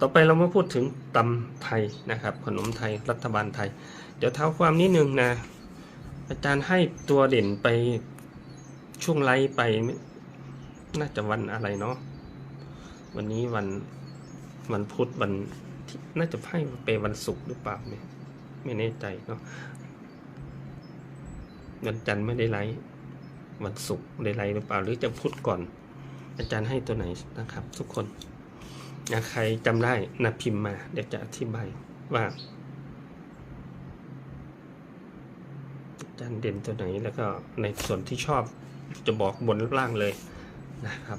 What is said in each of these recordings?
ต่อไปเรามาพูดถึงตำไทยนะครับ ขนมไทยรัฐบาลไทย เดี๋ยวเท้าความนิดนึงนะ อาจารย์ให้ตัวเด่นไปช่วงไลฟ์ไปน่าจะวันอะไรเนาะวันนี้วันวันพุธวันน่าจะให้ไปวันศุกร์หรือเปล่าไม่ไม่แน่ใจเนาะวันจันทร์ไม่ได้ไลฟ์วันศุกร์ได้ไลฟ์หรือเปล่า หรือจะพุธก่อน อาจารย์ให้ตัวไหนนะครับ ทุกคน นะใครจำได้นะพิมพ์มา เดี๋ยวจะอธิบายว่าจารย์เด่นตัวไหนแล้วก็ในส่วนที่ชอบจะบอกบนล่างเลยนะครับ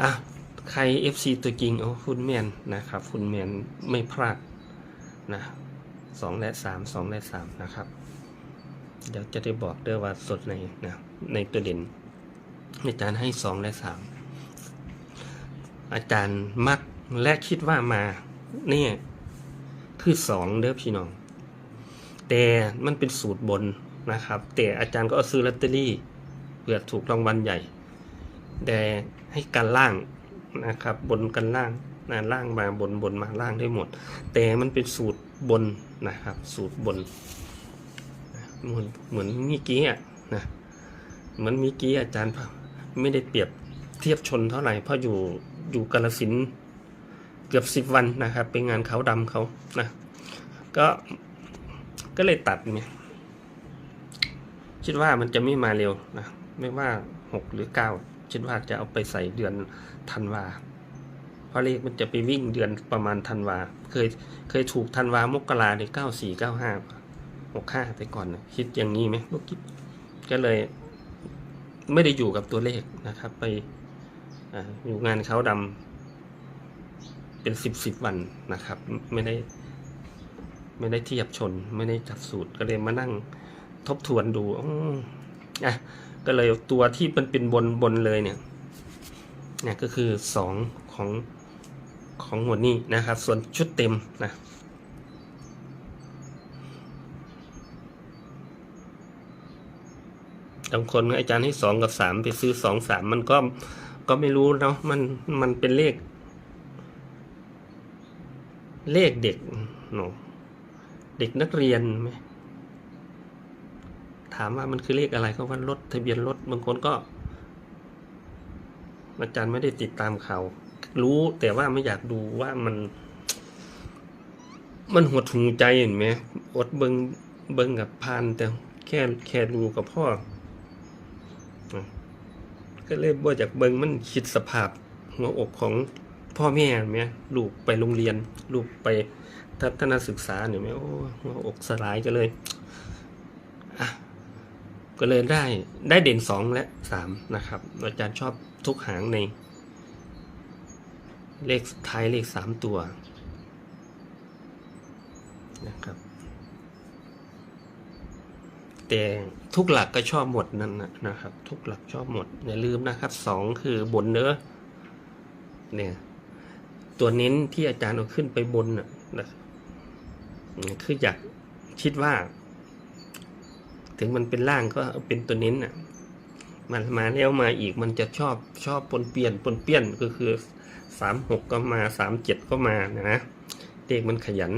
อะใคร FC ตัวจริงโอ้คุณแมนนะครับคุณแมนไม่พลาดนะสองและสามสองและสามนะครับ เดี๋ยวจะได้บอกเด้อว่าสดในนะในตัวเด่นอาจารย์ให้สองและสาม อาจารย์มักและคิดว่ามาเนี่ยคือสองเด้อพี่น้อง แต่มันเป็นสูตรบนนะครับ แต่อาจารย์ก็ซื้อลอตเตอรี่เพื่อถูกรางวัลใหญ่ แต่ให้กันล่างนะครับ บนกันล่างนะล่างมาบนบนมาล่างได้หมด แต่มันเป็นสูตรบนนะครับ สูตรบนเหมือนเหมือนมีกี้อะนะเหมือนมีกี้อาจารย์ไม่ได้เปรียบเทียบชนเท่าไหร่เพราะอยู่ อยู่กาลสินเกือบสิบวันนะครับ เป็นงานเขาดำเขานะก็ก็เลยตัดเนี่ยคิดว่ามันจะไม่มาเร็วนะไม่ว่าหกหรือเก้าคิดว่าจะเอาไปใส่เดือนธันวาเพราะเลขมันจะไปวิ่งเดือนประมาณธันวาเคยเคยถูกธันวามกราในเก้าสี่เก้าห้าหกห้าไปก่อนนะคิดอย่างนี้ไหมลูกคิดก็เลยไม่ได้อยู่กับตัวเลขนะครับ ไป อยู่งานเขาดำเป็นสิบสิบวันนะครับ ไม่ได้ไม่ได้เทียบชน ไม่ได้จับสูตรก็เลยมานั่งทบทวนดูอ๋ออะก็เลยตัวที่มันเป็นบนบนเลยเนี่ยเนี่ยก็คือสองของของหมวดนี้นะครับ ส่วนชุดเต็มนะบางคนอาจารย์ให้สองกับสามไปซื้อสองสามมันก็ ก็ไม่รู้เนาะมันมันเป็นเลข เลขเด็กเนาะเด็กนักเรียนไหมถามว่ามันคือเลขอะไรเขาว่ารถทะเบียนรถบางคนก็ อาจารย์ไม่ได้ติดตามข่าวรู้แต่ว่าไม่อยากดูว่ามัน มันหดหูใจเห็นไหมอดเบิงเบิงกับพานแต่แค่แค่ดูกับพ่อ ก็เลยบ่จากเบิงมันคิดสภาพหัวอกของพ่อแม่ไหมลูกไปโรงเรียน ลูกไปทัศนศึกษาเนี่ยไหมโอ้หัวอกสลายก็เลยอะก็เลยได้ได้เด่นสองและสามนะครับ อาจารย์ชอบทุกหางใน เลขท้ายเลขสามตัวนะครับ แต่ทุกหลักก็ชอบหมดนั่นนะครับ ทุกหลักชอบหมดอย่าลืมนะครับสองคือบนเนื้อเนี่ยตัวเน้นที่อาจารย์เอาขึ้นไปบนน่ะนะคืออยากคิดว่า ถึงมันเป็นล่างก็เป็นตัวเน้นน่ะมันมาแล้วมาอีกมันจะชอบชอบปนเปลี่ยนปนเปี้ยนก็คือสามหกก็มาสามเจ็ดก็มานะนะเด็กมันขยัน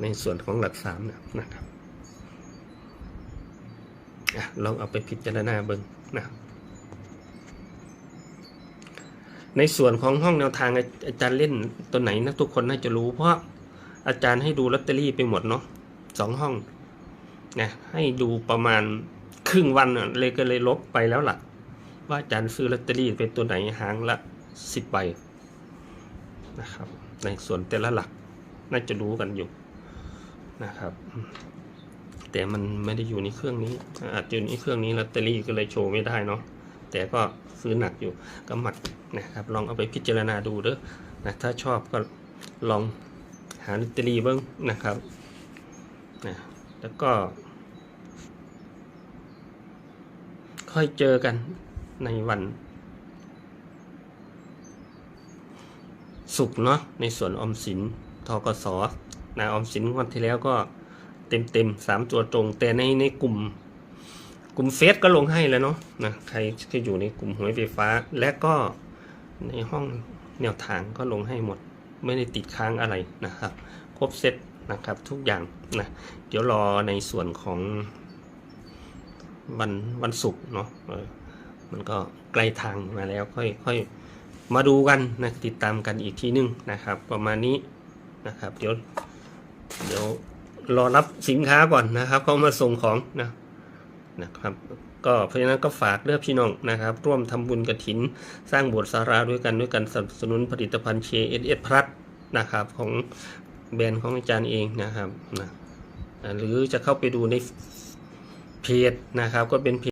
ในส่วนของหลักสามนะครับ ลองเอาไปพิจารณาเบิ่งนะในส่วนของห้องแนวทางอาอาจารย์เล่นตัวไหนนะทุกคนน่าจะรู้ เพราะอาจารย์ให้ดูลอตเตอรี่ไปหมดเนาะสองห้องนะให้ดูประมาณครึ่งวันเลยก็เลยลบไปแล้วล่ะ ว่าอาจารย์ซื้อลอตเตอรี่เป็นตัวไหนหางละสิบใบนะครับ ในส่วนแต่ละหลักน่าจะรู้กันอยู่นะครับ แต่มันไม่ได้อยู่ในเครื่องนี้อาจจะอยู่ในเครื่องนี้ลอตเตอรี่ก็เลยโชว์ไม่ได้เนาะแต่ก็ซื้อหนักอยู่ก็หมัดนะครับลองเอาไปพิจารณาดูเด้อนะถ้าชอบก็ลองหาลอตเตอรี่เบ้างนะครับนะแล้วก็ ค่อยเจอกันในวันศุกร์เนาะในส่วนอมสินทกสนะอมสินวันที่แล้วก็ เต็มเต็มๆสามตัวตรง แต่ในในกลุ่ม กลุ่มเฟซก็ลงให้แล้วเนาะนะใครที่อยู่ในกลุ่มหวยไฟฟ้า และก็ในห้องแนวทางก็ลงให้หมด ไม่ได้ติดค้างอะไรนะครับ ครบเซตนะครับทุกอย่างนะเดี๋ยวรอในส่วนของวันวันศุกร์เนาะมันก็ใกล้ทางมาแล้วค่อยค่อยมาดูกันนะติดตามกันอีกทีนึงนะครับ ประมาณนี้นะครับ เดี๋ยวเดี๋ยว รอรับสินค้าก่อนนะครับเขามาส่งของนะนะครับ ก็เพราะฉะนั้นก็ฝากเลือกพี่น้องนะครับ ร่วมทำบุญกระถิน สร้างโบสถ์สาราด้วยกันด้วยกันสนับสนุนผลิตภัณฑ์เชเอสเอสพลัสนะครับของแบรนด์ของอาจารย์เองนะครับนะหรือจะเข้าไปดูในเพจนะครับ ก็เป็นเพจ